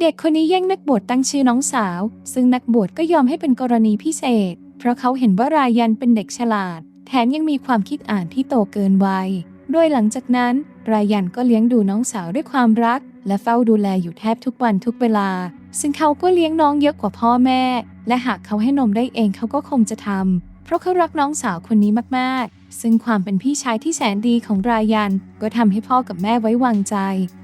เด็กคนนี้แย่งนักบวชตั้งชื่อน้องสาว ซึ่งนักบวชก็ยอมให้เป็นกรณีพิเศษ เพราะเขาเห็นว่ารายันเป็นเด็กฉลาด แถมยังมีความคิดอ่านที่โตเกินวัยโดยหลังจากนั้น รายันก็เลี้ยงดูน้องสาวด้วยความรัก และเฝ้าดูแลอยู่แทบทุกวันทุกเวลา ซึ่งเขาก็เลี้ยงน้องเยอะกว่าพ่อแม่ และหากเขาให้นมได้เองเขาก็คงจะทำ เพราะเขารักน้องสาวคนนี้มาก ๆ ซึ่งความเป็นพี่ชายที่แสนดีของรายัน ก็ทำให้พ่อกับแม่ไว้วางใจ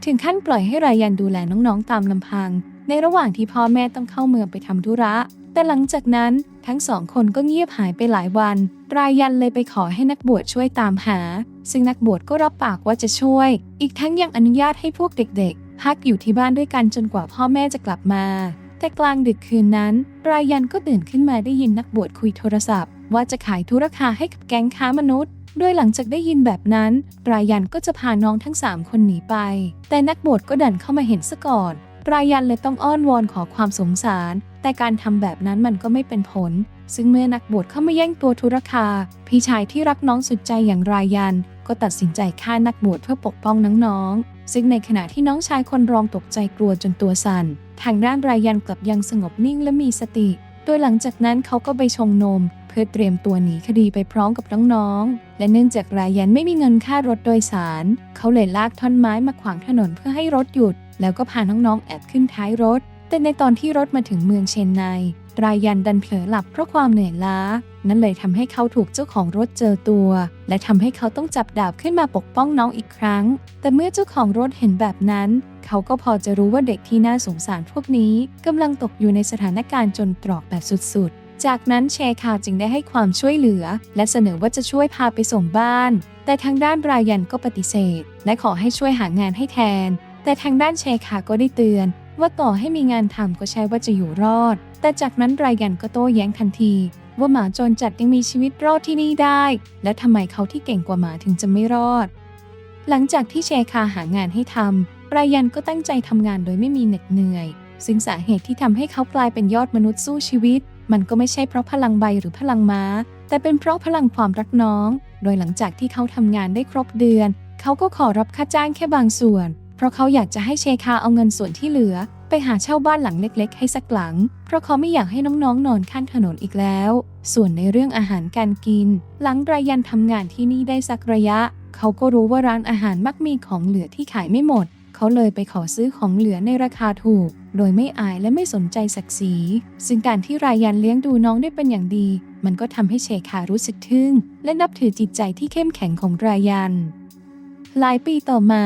ถึงขั้นปล่อยให้รายันดูแลน้อง ๆ ตามลำพัง ในระหว่างที่พ่อแม่ต้องเข้าเมืองไปทำธุระ แต่หลังจากนั้นทั้งสองคนก็เงียบหายไปหลายวัน รายันเลยไปขอให้นักบวชช่วยตามหา ซึ่งนักบวชก็รับปากว่าจะช่วย อีกทั้งยังอนุญาตให้พวกเด็ก ๆ พักอยู่ที่บ้านด้วยกันจนกว่าพ่อแม่จะกลับมา แต่กลางดึกคืนนั้น รายันก็ตื่นขึ้นมาได้ยินนักบวชคุยโทรศัพท์ ว่าจะขายธุรคาให้กับแก๊งค้ามนุษย์ โดยหลังจากได้ยินแบบนั้น รายันก็จะพาน้องทั้งสามคนหนีไป แต่นักบวชก็ดันเข้ามาเห็นซะก่อน รายันเลยต้องอ้อนวอนขอความสงสาร แต่การทำแบบนั้นมันก็ไม่เป็นผล ซึ่งเมื่อนักบวชเข้ามาแย่งตัวธุรคา พี่ชายที่รักน้องสุดใจอย่างรายัน ก็ตัดสินใจฆ่านักบวชเพื่อปกป้องน้องๆ ซึ่งในขณะที่น้องชายคนรองตกใจกลัวจนตัวสั่น ทางด้านรายันกลับยังสงบนิ่งและมีสติ โดยหลังจากนั้นเขาก็ไปชงนม พื่อเตรียมตัวหนีคดีไปพร้อมกับน้องๆ และเนื่องจากรายันไม่มีเงินค่ารถโดยสาร เขาเลยลากท่อนไม้มาขวางถนนเพื่อให้รถหยุด แล้วก็พาน้องๆแอบขึ้นท้ายรถ แต่ในตอนที่รถมาถึงเมืองเชนไนรายันดันเผลอหลับเพราะความเหนื่อยล้า นั่นเลยทำให้เขาถูกเจ้าของรถเจอตัว และทำให้เขาต้องจับดาบขึ้นมาปกป้องน้องอีกครั้ง แต่เมื่อเจ้าของรถเห็นแบบนั้น เขาก็พอจะรู้ว่าเด็กที่น่าสงสารพวกนี้กำลังตกอยู่ในสถานการณ์จนตรอกแบบสุดๆ จากนั้นเชคาจึงได้ให้ความช่วยเหลือ และเสนอว่าจะช่วยพาไปส่งบ้าน แต่ทางด้านรายันก็ปฏิเสธ และขอให้ช่วยหางานให้แทน แต่ทางด้านเชคาก็ได้เตือน ว่าต่อให้มีงานทำก็ใช่ว่าจะอยู่รอด แต่จากนั้นรายันก็โต้แย้งทันที ว่าหมาจรจัดยังมีชีวิตรอดที่นี่ได้ และทำไมเขาที่เก่งกว่าหมาถึงจะไม่รอด หลังจากที่เชคาหางานให้ทำรายันก็ตั้งใจทำงานโดยไม่มีเหน็ดเหนื่อย ซึ่งสาเหตุที่ทำให้เขากลายเป็นยอดมนุษย์สู้ชีวิต มันก็ไม่ใช่เพราะพลังใบหรือพลังม้า แต่เป็นเพราะพลังความรักน้อง โดยหลังจากที่เขาทำงานได้ครบเดือน เขาก็ขอรับค่าจ้างแค่บางส่วน เพราะเขาอยากจะให้เชคาเอาเงินส่วนที่เหลือ ไปหาเช่าบ้านหลังเล็ก ๆ ให้สักหลัง เพราะเขาไม่อยากให้น้องๆนอนข้างถนนอีกแล้ว ส่วนในเรื่องอาหารการกิน หลังรายันทำงานที่นี่ได้สักระยะ เขาก็รู้ว่าร้านอาหารมักมีของเหลือที่ขายไม่หมด เขาเลยไปขอซื้อของเหลือในราคาถูก โดยไม่อายและไม่สนใจศักดิ์ศรีซึ่งการที่รายันเลี้ยงดูน้องได้เป็นอย่างดี มันก็ทำให้เชคารู้สึกทึ่ง และนับถือจิตใจที่เข้มแข็งของรายัน หลายปีต่อมา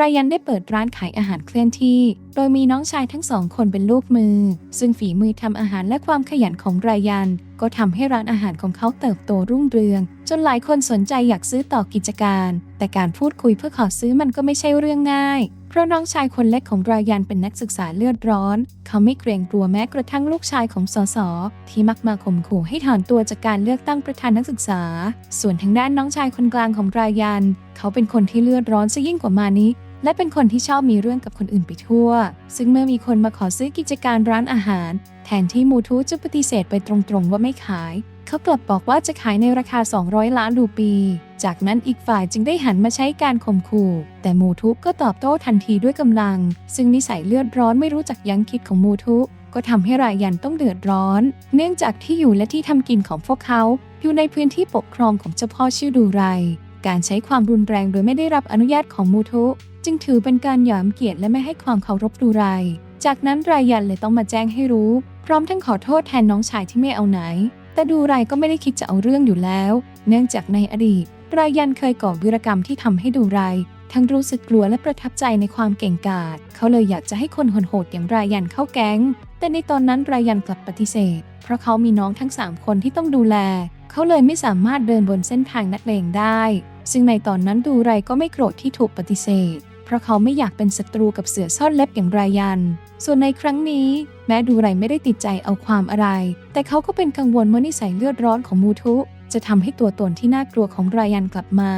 รายันได้เปิดร้านขายอาหารเคลื่อนที่ โดยมีน้องชายทั้งสองคนเป็นลูกมือ ซึ่งฝีมือทำอาหารและความขยันของรายัน ก็ทำให้ร้านอาหารของเขาเติบโตรุ่งเรือง จนหลายคนสนใจอยากซื้อต่อกิจการ แต่การพูดคุยเพื่อขอซื้อมันก็ไม่ใช่เรื่องง่าย เพราะน้องชายคนเล็กของรายันเป็นนักศึกษาเลือดร้อน เขาไม่เกรงกลัวแม้กระทั่งลูกชายของสส ที่มักมาข่มขู่ให้ถอนตัวจากการเลือกตั้งประธานนักศึกษา ส่วนทางด้านน้องชายคนกลางของรายัน เขาเป็นคนที่เลือดร้อนซะยิ่งกว่ามานิ และเป็นคนที่ชอบมีเรื่องกับคนอื่นไปทั่ว ซึ่งเมื่อมีคนมาขอซื้อกิจการร้านอาหาร แทนที่มูทูจะปฏิเสธไปตรงๆว่าไม่ขาย เขากลับบอกว่าจะขายในราคา 200 ล้านรูปี จากนั้นอีกฝ่ายจึงได้หันมาใช้การข่มขู่ แต่มูทุก็ตอบโต้ทันทีด้วยกำลัง ซึ่งนิสัยเลือดร้อนไม่รู้จักยั้งคิดของมูทุก็ทำให้รายยันต้องเดือดร้อน เนื่องจากที่อยู่และที่ทำกินของพวกเขา อยู่ในพื้นที่ปกครองของเจ้าพ่อชื่อดูไร การใช้ความรุนแรงโดยไม่ได้รับอนุญาตของมูทุ จึงถือเป็นการหยามเกียรติและไม่ให้ความเคารพดูไรจากนั้นรายยันเลยต้องมาแจ้งให้รู้ พร้อมทั้งขอโทษแทนน้องชายที่ไม่เอาไหน แต่ดูไรก็ไม่ได้คิดจะเอาเรื่องอยู่แล้ว เนื่องจากในอดีต รายยันเคยก่อวิรกรรมที่ทำให้ดูไรทั้งรู้สึกกลัวและประทับใจในความเก่งกาจ เขาเลยอยากจะให้คนโหดๆอย่างรายยันเข้าแก๊ง แต่ในตอนนั้นรายยันกลับปฏิเสธ เพราะเขามีน้องทั้ง 3 คนที่ต้องดูแล เขาเลยไม่สามารถเดินบนเส้นทางนักเลงได้ ซึ่งในตอนนั้นดูไรก็ไม่โกรธที่ถูกปฏิเสธ เพราะเขาไม่อยากเป็นศัตรูกับเสือซ่อนเล็บอย่างไรยัน ส่วนในครั้งนี้ แม้ดูไรไม่ได้ติดใจเอาความอะไร แต่เขาก็เป็นกังวลว่านิสัยเลือดร้อนของมูทุจะทำให้ตัวตนที่น่ากลัวของรายันกลับมา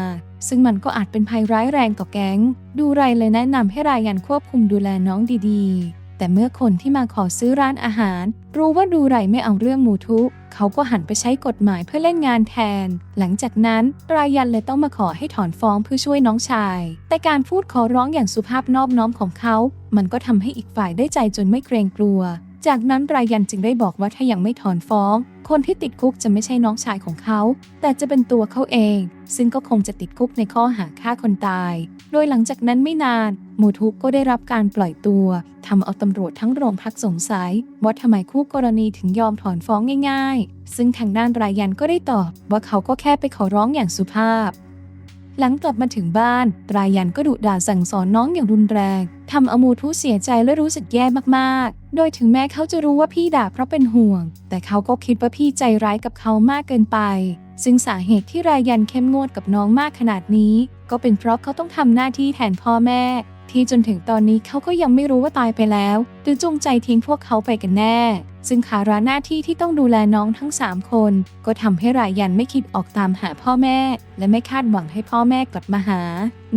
ซึ่งมันก็อาจเป็นภัยร้ายแรงต่อแก๊ง ดูไรเลยแนะนำให้รายันควบคุมดูแลน้องดีๆ แต่เมื่อคนที่มาขอซื้อร้านอาหาร รู้ว่าดูไรไม่เอาเรื่องมูทุ เขาก็หันไปใช้กฎหมายเพื่อเล่นงานแทน หลังจากนั้นรายันเลยต้องมาขอให้ถอนฟ้องเพื่อช่วยน้องชาย แต่การพูดขอร้องอย่างสุภาพนอบน้อมของเขา มันก็ทำให้อีกฝ่ายได้ใจจนไม่เกรงกลัว จากนั้นรายันจึงได้บอกว่าถ้ายังไม่ถอนฟ้อง คนที่ติดคุกจะไม่ใช่น้องชายของเขา แต่จะเป็นตัวเขาเอง ซึ่งก็คงจะติดคุกในข้อหาฆ่าคนตาย โดยหลังจากนั้นไม่นาน หมูทุกก็ได้รับการปล่อยตัวทำเอาตำรวจทั้งโรงพักสงสัยว่าทำไมคู่กรณีถึงยอมถอนฟ้องง่าย ๆ ซึ่งทางด้านรายันก็ได้ตอบว่าเขาก็แค่ไปขอร้องอย่างสุภาพ หลังกลับมาถึงบ้านรายันก็ดุด่าสั่งสอนน้องอย่างรุนแรงทำอมูทุเสียใจและรู้สึกแย่มากๆ โดยถึงแม้เขาจะรู้ว่าพี่ด่าเพราะเป็นห่วง แต่เขาก็คิดว่าพี่ใจร้ายกับเขามากเกินไป ซึ่งสาเหตุที่รายันเข้มงวดกับน้องมากขนาดนี้ ก็เป็นเพราะเขาต้องทำหน้าที่แทนพ่อแม่ ที่จนถึงตอนนี้เขาก็ยังไม่รู้ว่าตายไปแล้ว หรือจงใจทิ้งพวกเขาไปกันแน่ ซึ่งขาราหน้าที่ที่ต้องดูแลน้องทั้ง 3 คน ก็ทำให้รายันไม่คิดออกตามหาพ่อแม่ และไม่คาดหวังให้พ่อแม่กลับมาหา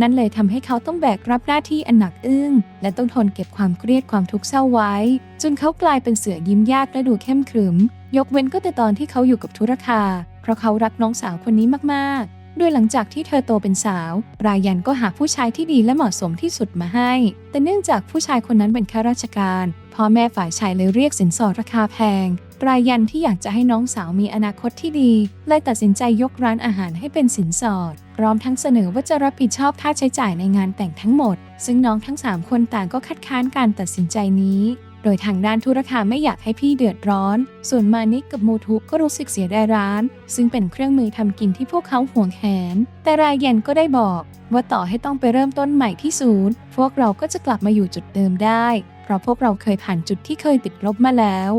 นั่นเลยทำให้เขาต้องแบกรับหน้าที่อันหนักอึ้ง และต้องทนเก็บความเครียดความทุกข์เศร้าไว้ จนเขากลายเป็นเสือยิ้มยากและดูเข้มขรึม ยกเว้นก็แต่ตอนที่เขาอยู่กับธุรคา เพราะเขารักน้องสาวคนนี้มากๆ โดยหลังจากที่เธอโตเป็นสาว รายันก็หาผู้ชายที่ดีและเหมาะสมที่สุดมาให้ แต่เนื่องจากผู้ชายคนนั้นเป็นข้าราชการพ่อแม่ฝ่ายชายเลยเรียกสินสอดราคาแพง รายันที่อยากจะให้น้องสาวมีอนาคตที่ดีเลยตัดสินใจยกร้านอาหารให้เป็นสินสอด พร้อมทั้งเสนอว่าจะรับผิดชอบค่าใช้จ่ายในงานแต่งทั้งหมด ซึ่งน้องทั้ง 3 คนต่างก็คัดค้านการตัดสินใจนี้ โดยทางด้านธุรคาไม่อยากให้พี่เดือดร้อน ส่วนมานิกกับมูทุก็รู้สึกเสียดายร้าน ซึ่งเป็นเครื่องมือทำกินที่พวกเขาห่วงแหน แต่รายเย็นก็ได้บอก ว่าต่อให้ต้องไปเริ่มต้นใหม่ที่ศูนย์ พวกเราก็จะกลับมาอยู่จุดเดิมได้ เพราะพวกเราเคยผ่านจุดที่เคยติดลบมาแล้ว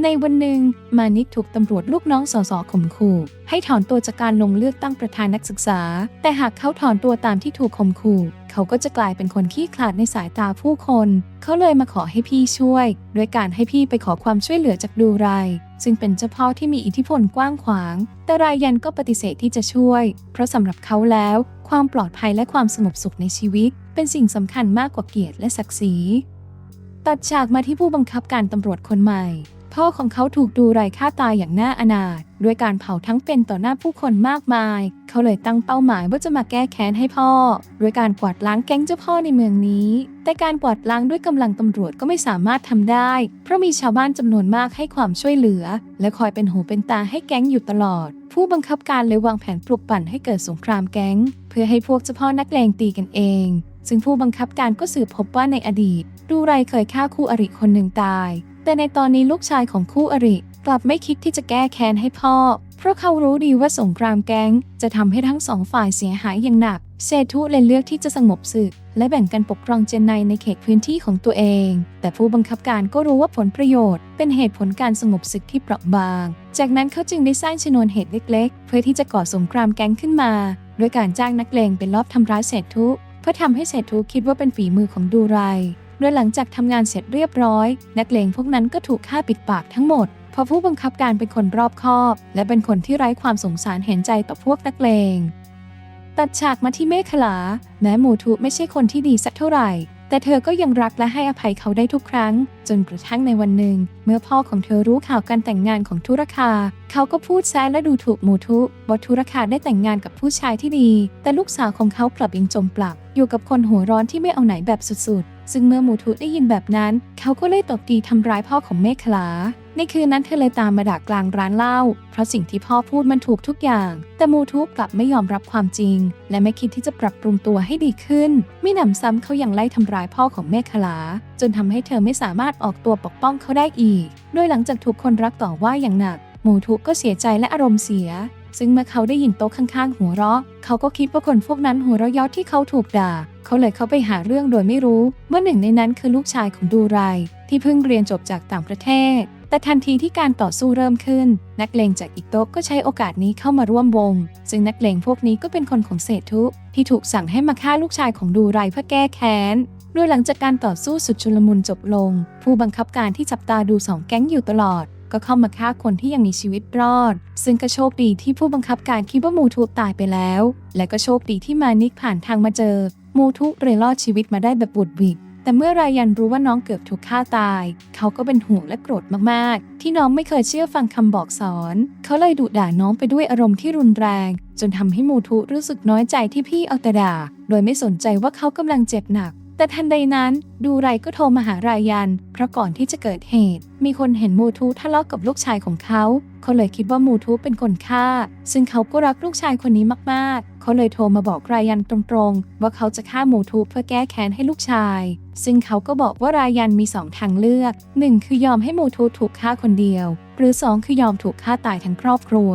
ในวันหนึ่งมานิกถูกตำรวจลูกน้องสสข่มขู่ให้ถอนตัวจากการลงเลือกตั้งประธานนักศึกษา แต่หากเขาถอนตัวตามที่ถูกข่มขู่เขาก็จะกลายเป็นคนขี้ขลาดในสายตาผู้คน เขาเลยมาขอให้พี่ช่วย โดยการให้พี่ไปขอความช่วยเหลือจากดูไร ซึ่งเป็นเจ้าพ่อที่มีอิทธิพลกว้างขวาง แต่รายยันก็ปฏิเสธที่จะช่วย เพราะสำหรับเขาแล้ว ความปลอดภัยและความสงบสุขในชีวิต เป็นสิ่งสำคัญมากกว่าเกียรติและศักดิ์ศรีตัดฉากมาที่ผู้บังคับการตำรวจคนใหม่ พ่อของเขาถูกดูไรฆ่าตายอย่างน่าอนาถด้วยการเผาทั้งเป็นต่อหน้าผู้คนมากมาย เขาเลยตั้งเป้าหมายว่าจะมาแก้แค้นให้พ่อ ด้วยการกวาดล้างแก๊งเจ้าพ่อในเมืองนี้ แต่การกวาดล้างด้วยกำลังตำรวจก็ไม่สามารถทำได้ เพราะมีชาวบ้านจำนวนมากให้ความช่วยเหลือ และคอยเป็นหูเป็นตาให้แก๊งอยู่ตลอด ผู้บังคับการเลยวางแผนปลุกปั่นให้เกิดสงครามแก๊ง เพื่อให้พวกเจ้าพ่อนักเลงตีกันเองซึ่งผู้บังคับการก็สืบพบว่าในอดีต ดูไรเคยฆ่าคู่อริคนหนึ่งตาย แต่ในตอนนี้ลูกชายของคู่อริ กลับไม่คิดที่จะแก้แค้นให้พ่อ เพราะเขารู้ดีว่าสงครามแก๊ง จะทำให้ทั้งสองฝ่ายเสียหายอย่างหนัก เซทุเลยเลือกที่จะสงบศึก และแบ่งกันปกครองเจนไนในเขตพื้นที่ของตัวเอง แต่ผู้บังคับการก็รู้ว่าผลประโยชน์ เป็นเหตุผลการสงบศึกที่เปราะบาง จากนั้นเขาจึงได้สร้างชนวนเหตุเล็ก ๆ เพื่อที่จะก่อสงครามแก๊งขึ้นมาด้วยการจ้างนักเลงไปลอบทำร้ายเศรษฐุเพื่อทำให้เศรษฐุคิดว่าเป็นฝีมือของดูไร โดยหลังจากทำงานเสร็จเรียบร้อย นักเลงพวกนั้นก็ถูกฆ่าปิดปากทั้งหมด เพราะผู้บังคับการเป็นคนรอบคอบ และเป็นคนที่ไร้ความสงสารเห็นใจต่อพวกนักเลง ตัดฉากมาที่เมฆลา แม้หมูทุไม่ใช่คนที่ดีสักเท่าไหร่ แต่เธอก็ยังรักและให้อภัยเขาได้ทุกครั้ง จนกระทั่งในวันหนึ่ง เมื่อพ่อของเธอรู้ข่าวการแต่งงานของธุรคา เขาก็พูดแซะและดูถูกหมูทุว่าธุรคาได้แต่งงานกับผู้ชายที่ดี แต่ลูกสาวของเขากลับยังจมปลัก อยู่กับคนหัวร้อนที่ไม่เอาไหนแบบสุดๆ ซึ่งเมื่อหมูทุได้ยินแบบนั้น เขาก็เลยตบตีทำร้ายพ่อของเมฆลา ในคืนนั้นเธอเลยตามมาด่ากลางร้านเหล้า เพราะสิ่งที่พ่อพูดมันถูกทุกอย่าง แต่มูทุกลับไม่ยอมรับความจริง และไม่คิดที่จะปรับปรุงตัวให้ดีขึ้นมิหนำซ้ำเขายังไล่ทำร้ายพ่อของเมฆลา จนทำให้เธอไม่สามารถออกตัวปกป้องเขาได้อีก โดยหลังจากถูกคนรักต่อว่าอย่างหนัก มูทุก็เสียใจและอารมณ์เสีย ซึ่งเมื่อเขาได้ยินโต๊ะข้างๆหัวเราะ เขาก็คิดว่าคนพวกนั้นหัวเราะเยาะที่เขาถูกด่า เขาเลยเข้าไปหาเรื่องโดยไม่รู้ว่าหนึ่งในนั้นคือลูกชายของดูไร ที่เพิ่งเรียนจบจากต่างประเทศ แต่ทันทีที่การต่อสู้เริ่มขึ้น นักเลงจากอีกโต๊ะก็ใช้โอกาสนี้เข้ามาร่วมวง ซึ่งนักเลงพวกนี้ก็เป็นคนของเศรษฐุที่ถูกสั่งให้มาฆ่าลูกชายของดูไรเพื่อแก้แค้นโดยหลังจากการต่อสู้สุดชุลมุนจบลง ผู้บังคับการที่จับตาดูสองแก๊งอยู่ตลอด ก็เข้ามาฆ่าคนที่ยังมีชีวิตรอด ซึ่งก็โชคดีที่ผู้บังคับการคิดว่ามูทุตายไปแล้ว และก็โชคดีที่มานิกผ่านทางมาเจอ มูทุเลยรอดชีวิตมาได้แบบบุดวิดแต่เมื่อรายันรู้ว่าน้องเกือบถูกฆ่าตาย เขาก็เป็นห่วงและโกรธมาก ๆ ที่น้องไม่เคยเชื่อฟังคำบอกสอน เขาเลยดุด่าน้องไปด้วยอารมณ์ที่รุนแรง จนทำให้มูทุรู้สึกน้อยใจที่พี่เอาแต่ด่า โดยไม่สนใจว่าเขากำลังเจ็บหนัก แต่ทันใดนั้นดูไรก็โทรมาหารายัน เพราะก่อนที่จะเกิดเหตุ มีคนเห็นมูทูทะเลาะกับลูกชายของเขาเขาเลยคิดว่ามูทูเป็นคนฆ่า ซึ่งเขาก็รักลูกชายคนนี้มาก ๆ เขาเลยโทรมาบอกรายันตรงๆ ว่าเขาจะฆ่ามูทูเพื่อแก้แค้นให้ลูกชาย ซึ่งเขาก็บอกว่ารายันมีสองทางเลือกหนึ่งคือยอมให้มูทูถูกฆ่าคนเดียว หรือสองคือยอมถูกฆ่าตายทั้งครอบครัว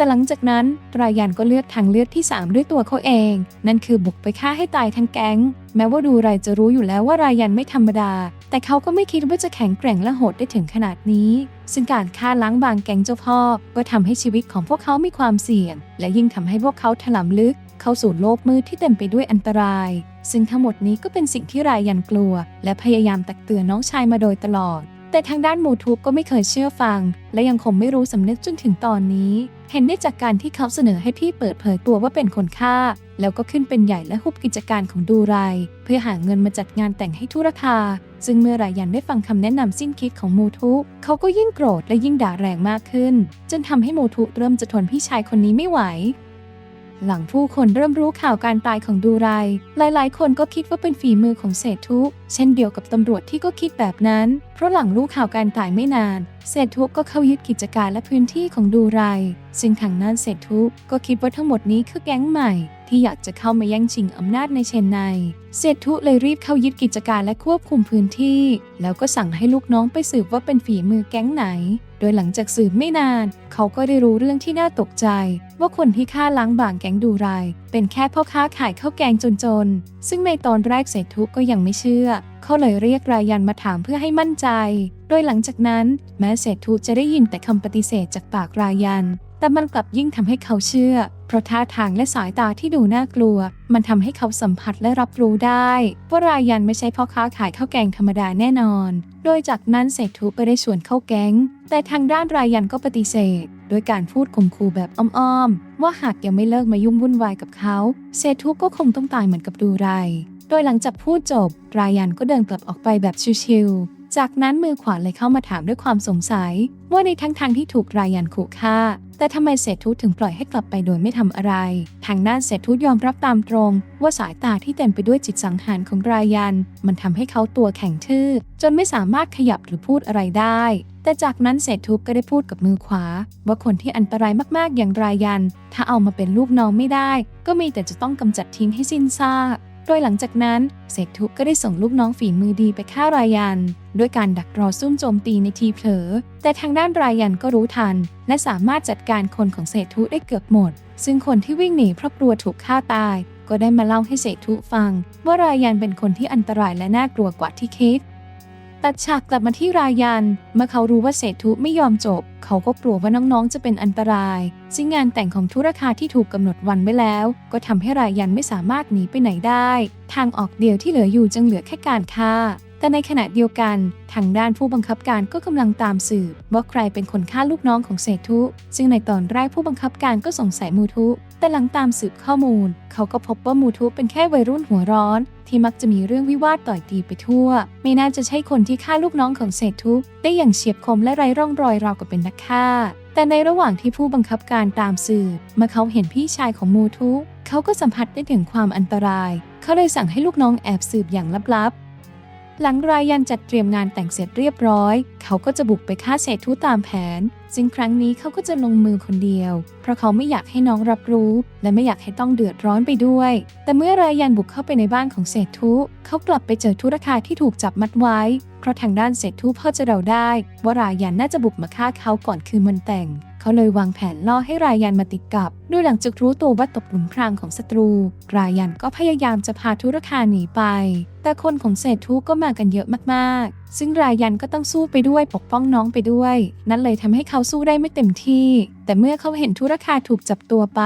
แต่หลังจากนั้นรายันก็เลือกทางเลือกที่ 3 ด้วยตัวเขาเอง นั่นคือบุกไปฆ่าให้ตายทั้งแก๊ง แม้ว่าดูไรจะรู้อยู่แล้วว่ารายันไม่ธรรมดา แต่เขาก็ไม่คิดว่าจะแข็งแกร่งและโหดได้ถึงขนาดนี้ ซึ่งการฆ่าล้างบางแก๊งเจ้าพ่อ ก็ทำให้ชีวิตของพวกเขามีความเสี่ยง และยิ่งทำให้พวกเขาถลำลึก เข้าสู่โลกมืดที่เต็มไปด้วยอันตราย ซึ่งทั้งหมดนี้ก็เป็นสิ่งที่รายันกลัว และพยายามตักเตือนน้องชายมาโดยตลอด แต่ทางด้านมูทูบก็ไม่เคยเชื่อฟัง และยังคงไม่รู้สำนึกจนถึงตอนนี้ เห็นได้จากการที่เขาเสนอให้พี่เปิดเผยตัวว่าเป็นคนฆ่า แล้วก็ขึ้นเป็นใหญ่และฮุบกิจการของดูไร เพื่อหาเงินมาจัดงานแต่งให้ทุรคา ซึ่งเมื่อรายันได้ฟังคำแนะนำสิ้นคิดของมูทุ เขาก็ยิ่งโกรธและยิ่งด่าแรงมากขึ้น จนทำให้มูทุเริ่มจะทนพี่ชายคนนี้ไม่ไหว หลังผู้คนเริ่มรู้ข่าวการตายของดูไร หลายๆ คนก็คิดว่าเป็นฝีมือของเศรษทุ เช่นเดียวกับตำรวจที่ก็คิดแบบนั้น ราะหลังรู้ข่าวการตายไม่นาน เศรษทุก็เข้ายึดกิจการและพื้นที่ของดูไรซึ่งทางนั้นเศรษทุก็คิดว่าทั้งหมดนี้คือแก๊งใหม่ ที่อยากจะเข้ามาแย่งชิงอำนาจในเชนไนเศรษทุเลยรีบเข้ายึดกิจการและควบคุมพื้นที่ แล้วก็สั่งให้ลูกน้องไปสืบว่าเป็นฝีมือแก๊งไหน โดยหลังจากสืบไม่นาน เขาก็ได้รู้เรื่องที่น่าตกใจ ว่าคนที่ฆ่าล้างบางแก๊งดูไรเป็นแค่พ่อค้าขายข้าวแกงจนๆ ซึ่งในตอนแรกเศรษทุก็ยังไม่เชื่อ เขาเลยเรียกรายันมาถามเพื่อให้มั่นใจ โดยหลังจากนั้น แม้เศรษทุจะได้ยินแต่คำปฏิเสธจากปากรายัน แต่มันกลับยิ่งทำให้เขาเชื่อ เพราะท่าทางและสายตาที่ดูน่ากลัว มันทำให้เขาสัมผัสและรับรู้ได้ ว่ารายันไม่ใช่พ่อค้าขายข้าวแกงธรรมดาแน่นอน โดยจากนั้นเศรษฐุไปได้ชวนเข้าแก๊ง แต่ทางด้านรายันก็ปฏิเสธ โดยการพูดข่มขู่แบบอ้อมๆ ว่าหากยังไม่เลิกมายุ่งวุ่นวายกับเขา เศรษฐุก็คงต้องตายเหมือนกับดูไร โดยหลังจากพูดจบ รายันก็เดินกลับออกไปแบบชิวๆ จากนั้นมือขวาเลยเข้ามาถามด้วยความสงสัย ว่าในทั้งทางที่ถูกรายันขู่ฆ่า แต่ทำไมเศรษทุถึงปล่อยให้กลับไปโดยไม่ทำอะไร ทางด้านเศรษทุยอมรับตามตรง ว่าสายตาที่เต็มไปด้วยจิตสังหารของรายัน มันทำให้เขาตัวแข็งทื่อ จนไม่สามารถขยับหรือพูดอะไรได้ แต่จากนั้นเศรษทุก็ได้พูดกับมือขวา ว่าคนที่อันตรายมากๆอย่างรายัน ถ้าเอามาเป็นลูกน้องไม่ได้ ก็มีแต่จะต้องกำจัดทิ้งให้สิ้นซาก ดยหลังจากนั้นเศกทุก็ได้ส่งลูกน้องฝีมือดีไปฆ่ารายัน ด้วยการดักรอซุ่มโจมตีในทีเผลอ แต่ทางด้านรายันก็รู้ทัน และสามารถจัดการคนของเศรษทุได้เกือบหมด ซึ่งคนที่วิ่งหนีเพราะกลัวถูกฆ่าตาย ก็ได้มาเล่าให้เศรษทุฟัง ว่ารายันเป็นคนที่อันตรายและน่ากลัวกว่าที่คิด ตัดฉากกลับมาที่รายัน เมื่อเขารู้ว่าเศรษฐุไม่ยอมจบ เขาก็กลัวว่าน้องๆ จะเป็นอันตรายซึ่งงานแต่งของธุรคาที่ถูกกำหนดวันไว้แล้ว ก็ทำให้รายันไม่สามารถหนีไปไหนได้ ทางออกเดียวที่เหลืออยู่จึงเหลือแค่การฆ่า แต่ในขณะเดียวกัน ทางด้านผู้บังคับการก็กำลังตามสืบว่าใครเป็นคนฆ่าลูกน้องของเศรษทุ ซึ่งในตอนแรกผู้บังคับการก็สงสัยมูทุ แต่หลังตามสืบข้อมูล เขาก็พบว่ามูทุเป็นแค่วัยรุ่นหัวร้อน ที่มักจะมีเรื่องวิวาทต่อยตีไปทั่ว ไม่น่าจะใช่คนที่ฆ่าลูกน้องของเศรษทุได้อย่างเฉียบคมและไร้ร่องรอยราวกับเป็นนักฆ่า แต่ในระหว่างที่ผู้บังคับการตามสืบเมื่อเขาเห็นพี่ชายของมูทุ เขาก็สัมผัสได้ถึงความอันตราย เขาเลยสั่งให้ลูกน้องแอบสืบอย่างลับๆ หลังรายันจัดเตรียมงานแต่งเสร็จเรียบร้อย เขาก็จะบุกไปฆ่าเศษทุตามแผน ซึ่งครั้งนี้เขาก็จะลงมือคนเดียว เพราะเขาไม่อยากให้น้องรับรู้ และไม่อยากให้ต้องเดือดร้อนไปด้วย แต่เมื่อรายันบุกเข้าไปในบ้านของเศรษทุ เขากลับไปเจอธุรคาที่ถูกจับมัดไว้ เพราะทางด้านเศรษทุพ่อจะเดาได้ ว่ารายันน่าจะบุกมาฆ่าเขาก่อนคืนวันแต่ง เขาเลยวางแผนล่อให้รายันมาติดกับด้วยหลังจากรู้ตัวว่าตกหลุมพรางของศัตรู รายันก็พยายามจะพาธุรคาหนีไป แต่คนของเศรษทุก็มากันเยอะมากๆ ซึ่งรายันก็ต้องสู้ไปด้วยปกป้องน้องไปด้วย นั่นเลยทำให้เขาสู้ได้ไม่เต็มที่ แต่เมื่อเขาเห็นธุรคาถูกจับตัวไป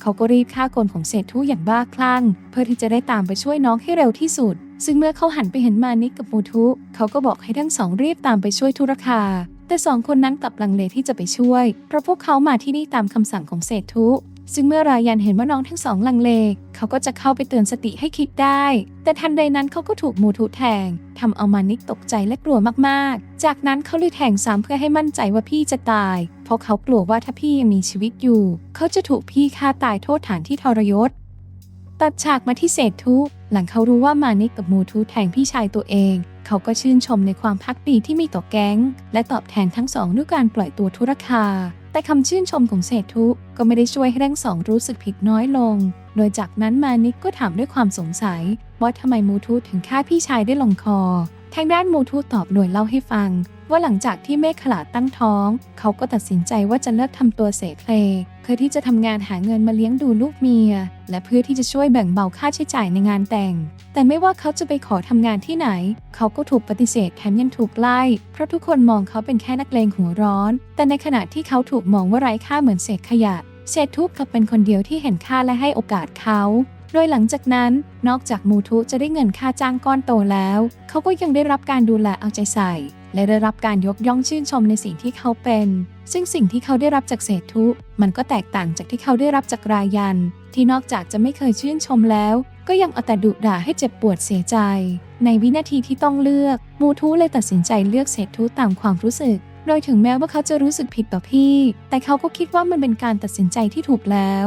เขาก็รีบฆ่าคนของเศรษทุอย่างบ้าคลั่ง เพื่อที่จะได้ตามไปช่วยน้องให้เร็วที่สุดซึ่งเมื่อเขาหันไปเห็นมานิกกับมูทุ เขาก็บอกให้ทั้งสองรีบตามไปช่วยธุรคา แต่สองคนนั้นกลับลังเลที่จะไปช่วย เพราะพวกเขามาที่นี่ตามคำสั่งของเศรษทุซึ่งเมื่อรายันเห็นว่าน้องทั้งสองลังเล เขาก็จะเข้าไปเตือนสติให้คิดได้ แต่ทันใดนั้นเขาก็ถูกมูทุแทงทำเอามานิกตกใจและกลัวมากๆ จากนั้นเขาเลยแทงซ้ำเพื่อให้มั่นใจว่าพี่จะตาย เพราะเขากลัวว่าถ้าพี่ยังมีชีวิตอยู่ เขาจะถูกพี่ฆ่าตายโทษฐานที่ทรยศ ตัดฉากมาที่เศรษทุ หลังเขารู้ว่ามานิกกับมูทูแทงพี่ชายตัวเอง เขาก็ชื่นชมในความพักดีที่มีต่อแก๊ง และตอบแทนทั้งสองด้วยการปล่อยตัวธุรคา แต่คำชื่นชมของเศรษทุก็ไม่ได้ช่วยให้ทั้งสองรู้สึกผิดน้อยลง โดยจากนั้นมานิกก็ถามด้วยความสงสัย ว่าทำไมมูทูถึงฆ่าพี่ชายได้ลงคอ ทางด้านมูทูตอบหน่วยเล่าให้ฟัง ว่าหลังจากที่เมฆขลาตั้งท้อง เขาก็ตัดสินใจว่าจะเลิกทำตัวเสเพลเพื่อที่จะทำงานหาเงินมาเลี้ยงดูลูกเมีย และเพื่อที่จะช่วยแบ่งเบาค่าใช้จ่ายในงานแต่ง แต่ไม่ว่าเขาจะไปขอทำงานที่ไหน เขาก็ถูกปฏิเสธแถมยังถูกไล่ เพราะทุกคนมองเขาเป็นแค่นักเลงหัวร้อน แต่ในขณะที่เขาถูกมองว่าไร้ค่าเหมือนเศษขยะเศษทุบกลับเป็นคนเดียวที่เห็นค่าและให้โอกาสเขาโดยหลังจากนั้น นอกจากมูทุจะได้เงินค่าจ้างก้อนโตแล้ว เขาก็ยังได้รับการดูแลเอาใจใส่ และได้รับการยกย่องชื่นชมในสิ่งที่เขาเป็น ซึ่งสิ่งที่เขาได้รับจากเศรษทุมันก็แตกต่างจากที่เขาได้รับจากรายัน ที่นอกจากจะไม่เคยชื่นชมแล้ว ก็ยังเอาแต่ดุด่าให้เจ็บปวดเสียใจ ในวินาทีที่ต้องเลือก มูทุเลยตัดสินใจเลือกเศรษทุตามความรู้สึก โดยถึงแม้ว่าเขาจะรู้สึกผิดต่อพี่ แต่เขาก็คิดว่ามันเป็นการตัดสินใจที่ถูกแล้ว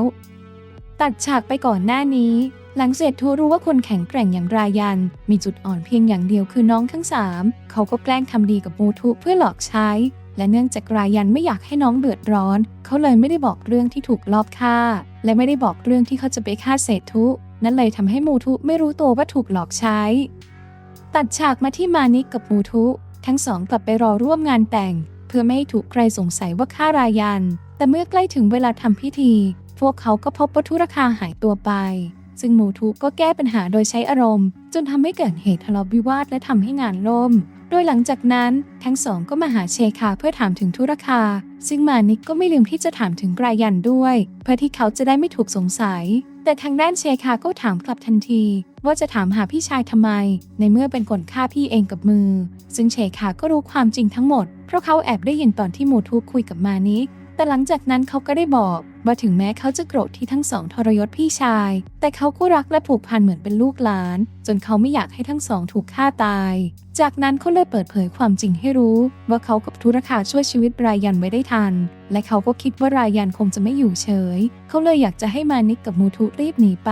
ตัดฉากไปก่อนหน้านี้ หลังเศรษฐูรู้ว่าคนแข็งแกร่งอย่างรายัน มีจุดอ่อนเพียงอย่างเดียวคือน้องทั้งสามเขาก็แกล้งทำดีกับมูทุเพื่อหลอกใช้ และเนื่องจากรายันไม่อยากให้น้องเดือดร้อน เขาเลยไม่ได้บอกเรื่องที่ถูกลอบฆ่า และไม่ได้บอกเรื่องที่เขาจะไปฆ่าเศรษฐุนั่นเลยทำให้มูทุไม่รู้ตัวว่าถูกหลอกใช้ ตัดฉากมาที่มานิกกับมูทุ ทั้งสองกลับไปรอร่วมงานแต่ง เพื่อไม่ให้ถูกใครสงสัยว่าฆ่ารายัน แต่เมื่อใกล้ถึงเวลาทำพิธี พวกเขาก็พบว่าธุรคาหายตัวไป ซึ่งมูทุก็แก้ปัญหาโดยใช้อารมณ์ จนทำให้เกิดเหตุทะเลาะวิวาทและทำให้งานล่ม โดยหลังจากนั้นทั้งสองก็มาหาเชคาเพื่อถามถึงธุรคา ซึ่งมานิกก็ไม่ลืมที่จะถามถึงรยันด้วย เพื่อที่เขาจะได้ไม่ถูกสงสัย แต่ทางด้านเชคาก็ถามกลับทันที ว่าจะถามหาพี่ชายทำไม ในเมื่อเป็นคนฆ่าพี่เองกับมือ ซึ่งเชคาก็รู้ความจริงทั้งหมด เพราะเขาแอบได้ยินตอนที่มูทูคุยกับมานิก แต่หลังจากนั้นเขาก็ได้บอกว่าถึงแม้เขาจะโกรธที่ทั้งสองทรยศพี่ชาย แต่เขาก็รักและผูกพันเหมือนเป็นลูกหลาน จนเขาไม่อยากให้ทั้งสองถูกฆ่าตาย จากนั้นเขาเลยเปิดเผยความจริงให้รู้ ว่าเขากับธุรคาช่วยชีวิตรายันไว้ได้ทัน และเขาก็คิดว่ารายันคงจะไม่อยู่เฉย เขาเลยอยากจะให้มานิกกับมูทุรีบหนีไป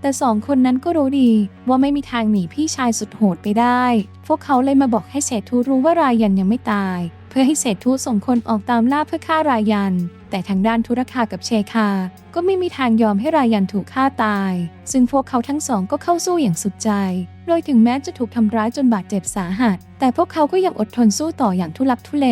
แต่สองคนนั้นก็รู้ดี ว่าไม่มีทางหนีพี่ชายสุดโหดไปได้ พวกเขาเลยมาบอกให้เศรษฐูรู้ว่ารายันยังไม่ตาย เพื่อให้เศรษฐูส่งคนออกตามล่าเพื่อฆ่ารายัน แต่ทางด้านธุรคากับเชคา ก็ไม่มีทางยอมให้รายันถูกฆ่าตาย ซึ่งพวกเขาทั้งสองก็เข้าสู้อย่างสุดใจ โดยถึงแม้จะถูกทำร้ายจนบาดเจ็บสาหัส แต่พวกเขาก็ยังอดทนสู้ต่ออย่างทุลักทุเล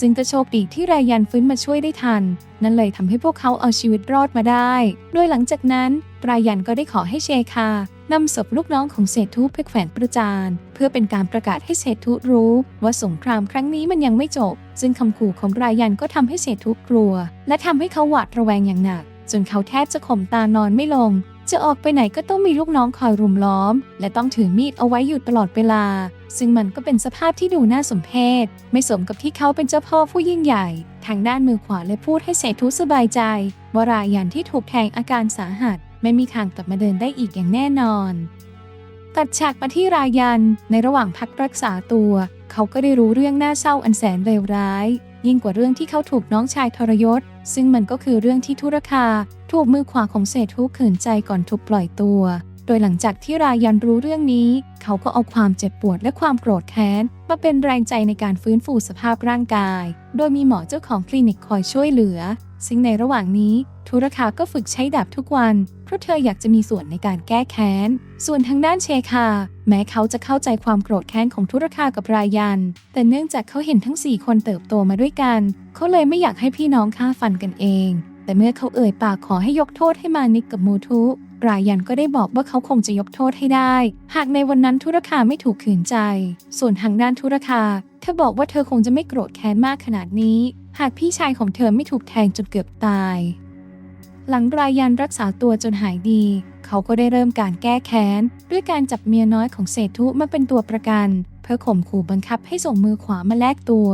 ซึ่งก็โชคดีที่รายันฟื้นมาช่วยได้ทัน นั่นเลยทำให้พวกเขาเอาชีวิตรอดมาได้ โดยหลังจากนั้นรายันก็ได้ขอให้เชคา นำศพลูกน้องของเศรษฐูไปแขวนประจานเพื่อเป็นการประกาศให้เศรษฐูรู้ว่าสงครามครั้งนี้มันยังไม่จบ ซึ่งคำขู่ของรายันก็ทำให้เศรษฐูกลัว และทำให้เขาหวาดระแวงอย่างหนัก จนเขาแทบจะข่มตานอนไม่ลง จะออกไปไหนก็ต้องมีลูกน้องคอยรุมล้อม และต้องถือมีดเอาไว้อยู่ตลอดเวลา ซึ่งมันก็เป็นสภาพที่ดูน่าสมเพชไม่สมกับที่เขาเป็นเจ้าพ่อผู้ยิ่งใหญ่ ทางด้านมือขวาเลยพูดให้เศรษฐูสบายใจว่ารายันที่ถูกแทงอาการสาหัส ไม่มีทางกลับมาเดินได้อีกอย่างแน่นอน ตัดฉากมาที่รายัน ในระหว่างพักรักษาตัว เขาก็ได้รู้เรื่องน่าเศร้าอันแสนเลวร้าย ยิ่งกว่าเรื่องที่เขาถูกน้องชายทรยศ ซึ่งมันก็คือเรื่องที่ธุรคา ถูกมือขวาของเศรษฐูขืนใจก่อนถูกปล่อยตัว โดยหลังจากที่รายันรู้เรื่องนี้ เขาก็เอาความเจ็บปวดและความโกรธแค้นมาเป็นแรงใจในการฟื้นฟูสภาพร่างกาย โดยมีหมอเจ้าของคลินิกคอยช่วยเหลือซึ่งในระหว่างนี้ธุรคาก็ฝึกใช้ดาบทุกวัน ราะเธออยากจะมีส่วนในการแก้แค้น ส่วนทางด้านเชคา แม้เขาจะเข้าใจความโกรธแค้นของธุรคากับรายัน แต่เนื่องจากเขาเห็นทั้ง 4 คนเติบโตมาด้วยกัน เขาเลยไม่อยากให้พี่น้องฆ่าฟันกันเอง แต่เมื่อเขาเอ่ยปากขอให้ยกโทษให้มานิกกับมูทุรายันก็ได้บอกว่าเขาคงจะยกโทษให้ได้ หากในวันนั้นธุรคาไม่ถูกขืนใจ ส่วนทางด้านธุรคา เธอบอกว่าเธอคงจะไม่โกรธแค้นมากขนาดนี้ หากพี่ชายของเธอไม่ถูกแทงจนเกือบตาย หลังรายันรักษาตัวจนหายดี เขาก็ได้เริ่มการแก้แค้น ด้วยการจับเมียน้อยของเศรษฐุมาเป็นตัวประกัน เพื่อข่มขู่บังคับให้ส่งมือขวามาแลกตัว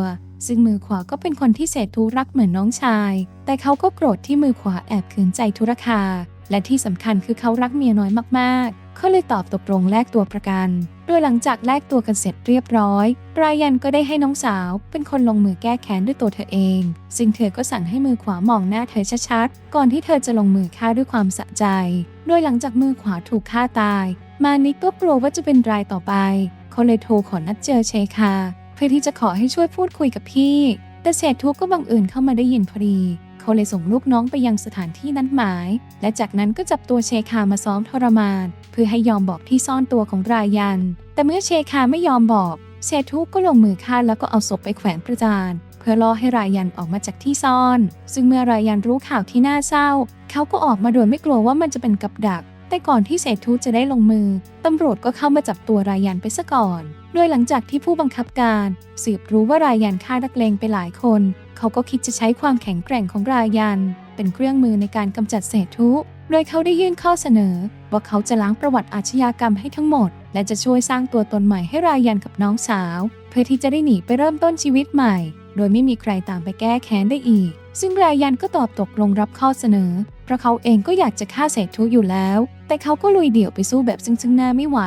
ซึ่งมือขวาก็เป็นคนที่เศรษฐุรักเหมือนน้องชาย แต่เขาก็โกรธที่มือขวาแอบขืนใจธุรคา และที่สำคัญคือเขารักเมียน้อยมากๆ เขาเลยตอบตกลงแลกตัวประกัน โดยหลังจากแลกตัวกันเสร็จเรียบร้อย รายยันก็ได้ให้น้องสาวเป็นคนลงมือแก้แค้นด้วยตัวเธอเอง ซึ่งเธอก็สั่งให้มือขวามองหน้าเธอชัดๆ ก่อนที่เธอจะลงมือฆ่าด้วยความสะใจ โดยหลังจากมือขวาถูกฆ่าตาย มานิกก็กลัวว่าจะเป็นรายต่อไป เขาเลยโทรขอนัดเจอเชคา เพื่อที่จะขอให้ช่วยพูดคุยกับพี่ แต่เศษทุกก็บังเอิญเข้ามาได้ยินพอดี เขาเลยส่งลูกน้องไปยังสถานที่นัดหมาย และจากนั้นก็จับตัวเชคามาซ้อมทรมาน เพื่อให้ยอมบอกที่ซ่อนตัวของรายยัน แต่เมื่อเชคาไม่ยอมบอกเศรษทุกก็ลงมือฆ่าแล้วก็เอาศพไปแขวนประจานเพื่อล่อให้รายยันออกมาจากที่ซ่อน ซึ่งเมื่อรายยันรู้ข่าวที่น่าเศร้า เขาก็ออกมาโดยไม่กลัวว่ามันจะเป็นกับดัก แต่ก่อนที่เศรษทุจะได้ลงมือ ตำรวจก็เข้ามาจับตัวรายยันไปซะก่อน โดยหลังจากที่ผู้บังคับการ สืบรู้ว่ารายยันฆ่านักเลงไปหลายคน เขาก็คิดจะใช้ความแข็งแกร่งของรายยัน เป็นเครื่องมือในการกำจัดเศษทุโดยเขาได้ยื่นข้อเสนอ ว่าเขาจะล้างประวัติอาชญากรรมให้ทั้งหมด และจะช่วยสร้างตัวตนใหม่ให้รายยันกับน้องสาว เพื่อที่จะได้หนีไปเริ่มต้นชีวิตใหม่ โดยไม่มีใครตามไปแก้แค้นได้อีก ซึ่งรายยันก็ตอบตกลงรับข้อเสนอ เพราะเขาเองก็อยากจะฆ่าเศษทุอยู่แล้ว แต่เขาก็ลุยเดี่ยวไปสู้แบบซึ่งซึ่งหน้าไม่ไหว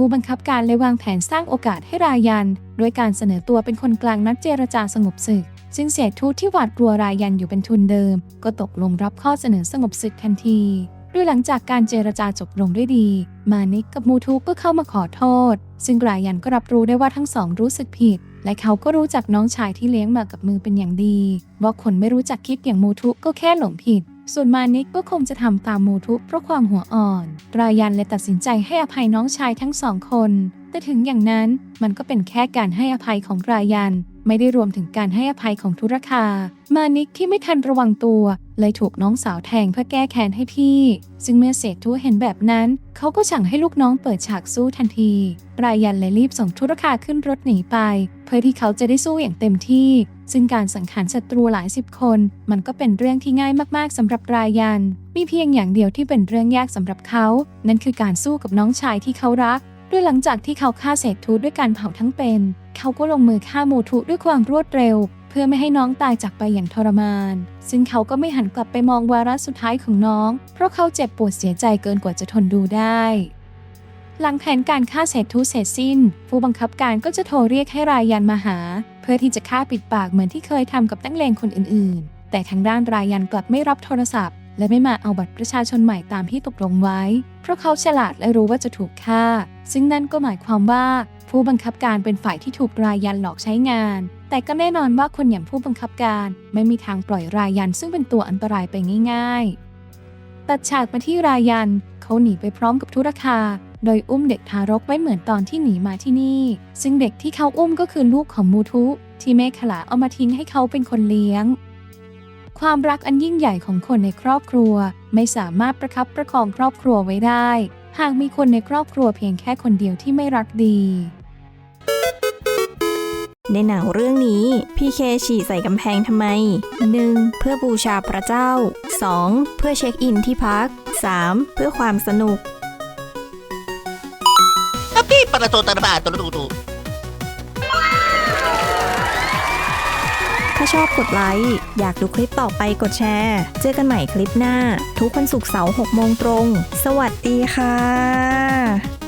ผู้บังคับการเลยวางแผนสร้างโอกาสให้รายยันด้วยการเสนอตัวเป็นคนกลางนัดเจรจาสงบศึกซึ่งเศรษทุที่หวาดกลัวรายยันอยู่เป็นทุนเดิม ก็ตกลงรับข้อเสนอสงบศึกทันทีด้วยหลังจากการเจรจาจบลงด้วยดี มานิกกับมูทุก็เข้ามาขอโทษ ซึ่งรายยันก็รับรู้ได้ว่าทั้งสองรู้สึกผิด และเขาก็รู้จักน้องชายที่เลี้ยงมากับมือเป็นอย่างดีว่าคนไม่รู้จักคิดอย่างมูทุก็แค่หลงผิด ส่วนมานิกก็คงจะทำตามมูทุเพราะความหัวอ่อน รายันเลยตัดสินใจให้อภัยน้องชายทั้งสองคน แต่ถึงอย่างนั้นมันก็เป็นแค่การให้อภัยของรายันไม่ได้รวมถึงการให้อภัยของธุรคา มานิกที่ไม่ทันระวังตัว เลยถูกน้องสาวแทงเพื่อแก้แค้นให้พี่ ซึ่งเมื่อเศรษทุเห็นแบบนั้น เขาก็สั่งให้ลูกน้องเปิดฉากสู้ทันที รายยันเลยรีบส่งธุรคาขึ้นรถหนีไป เพื่อที่เขาจะได้สู้อย่างเต็มที่ ซึ่งการสังหารศัตรูหลายสิบคน มันก็เป็นเรื่องที่ง่ายมากๆสำหรับรายยัน มีเพียงอย่างเดียวที่เป็นเรื่องยากสำหรับเขา นั่นคือการสู้กับน้องชายที่เขารัก ด้วยหลังจากที่เขาฆ่าเศรษทุด้วยการเผาทั้งเป็น เขาก็ลงมือฆ่าโมทุด้วยความรวดเร็ว เพื่อไม่ให้น้องตายจากไปอย่างทรมาน ซึ่งเขาก็ไม่หันกลับไปมองวาระสุดท้ายของน้อง เพราะเขาเจ็บปวดเสียใจเกินกว่าจะทนดูได้ หลังแผนการฆ่าเศรษทุเสร็จสิ้น ผู้บังคับการก็จะโทรเรียกให้รายยันมาหา เพื่อที่จะฆ่าปิดปากเหมือนที่เคยทำกับนักเลงคนอื่นๆ แต่ทางด้านรายยันกลับไม่รับโทรศัพท์ และไม่มาเอาบัตรประชาชนใหม่ตามที่ตกลงไว้ เพราะเขาฉลาดและรู้ว่าจะถูกฆ่า ซึ่งนั่นก็หมายความว่าผู้บังคับการเป็นฝ่ายที่ถูกรายยันหลอกใช้งาน แต่ก็แน่นอนว่าคนอย่างผู้บังคับการไม่มีทางปล่อยรายยันซึ่งเป็นตัวอันตรายไปง่าย ๆ ตัดฉากมาที่รายยัน เขาหนีไปพร้อมกับธุรคา โดยอุ้มเด็กทารกไว้เหมือนตอนที่หนีมาที่นี่ ซึ่งเด็กที่เขาอุ้มก็คือลูกของมูทุ ที่เมขลาเอามาทิ้งให้เขาเป็นคนเลี้ยง ความรักอันยิ่งใหญ่ของคนในครอบครัว ไม่สามารถประคับประคองครอบครัวไว้ได้ หากมีคนในครอบครัวเพียงแค่คนเดียวที่ไม่รักดีในหนังเรื่องนี้ พี่เคฉี่ใส่กำแพงทำไม 1. เพื่อบูชาพระเจ้า 2. เพื่อเช็คอินที่พัก 3. เพื่อความสนุก Tapi para tota na ba? Tulo-tulo. ถ้าชอบกดไลค์อยากดูคลิปต่อไปกดแชร์ เจอกันใหม่คลิปหน้า ทุกวันศุกร์เสาร์6โมงตรง สวัสดีค่ะ